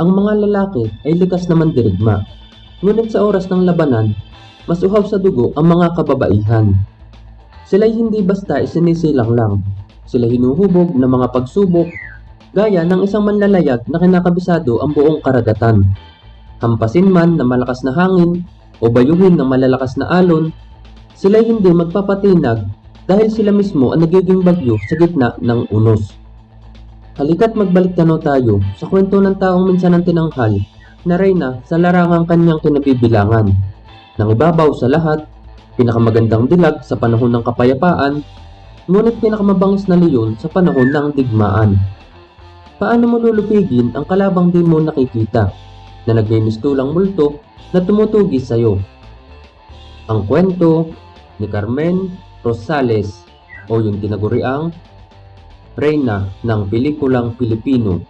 Ang mga lalaki ay likas na mandirigma. Ngunit sa oras ng labanan, mas uhaw sa dugo ang mga kababaihan. Sila'y hindi basta isinisilang lang. Sila hinuhubog ng mga pagsubok, gaya ng isang manlalayag na kinakabisado ang buong karagatan. Hampasin man ng malakas na hangin o bayuhin ng malalakas na alon, sila'y hindi magpapatinag dahil sila mismo ang nagiging bagyo sa gitna ng unos. Halika't magbalik tanaw tayo sa kwento ng taong minsan ang tinanghal na reyna sa larangang kanyang kinabibilangan. Nang ibabaw sa lahat, pinakamagandang dilag sa panahon ng kapayapaan, ngunit pinakamabangis na leyon sa panahon ng digmaan. Paano mo lulupigin ang kalabang di mo nakikita na nagninistulang multo na tumutugi sa'yo? Ang kwento ni Carmen Rosales o yung tinaguriang Reyna ng Pelikulang Pilipino.